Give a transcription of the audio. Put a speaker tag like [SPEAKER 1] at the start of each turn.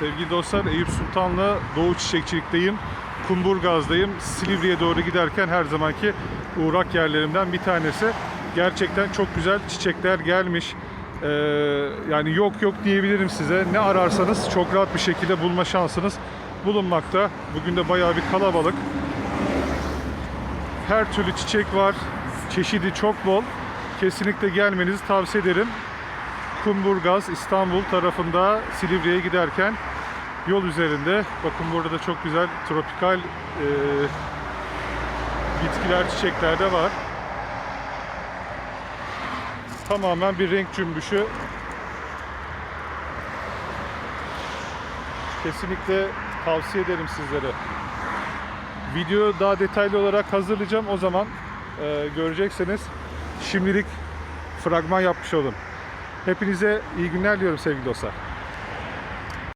[SPEAKER 1] Sevgili dostlar Eyüp Sultan'la Doğu Çiçekçilik'teyim. Kumburgaz'dayım. Silivri'ye doğru giderken her zamanki uğrak yerlerimden bir tanesi. Gerçekten çok güzel çiçekler gelmiş. Ee, yani yok yok diyebilirim size. Ne ararsanız çok rahat bir şekilde bulma şansınız bulunmakta. Bugün de bayağı bir kalabalık. Her türlü çiçek var. Çeşidi çok bol. Kesinlikle gelmenizi tavsiye ederim. Kumburgaz İstanbul tarafında Silivri'ye giderken yol üzerinde bakın burada da çok güzel tropikal e, bitkiler, çiçekler de var. Tamamen bir renk cümbüşü. Kesinlikle tavsiye ederim sizlere. Video daha detaylı olarak hazırlayacağım. O zaman e, göreceksiniz. Şimdilik fragman yapmış olun. Hepinize iyi günler diliyorum sevgili dostlar.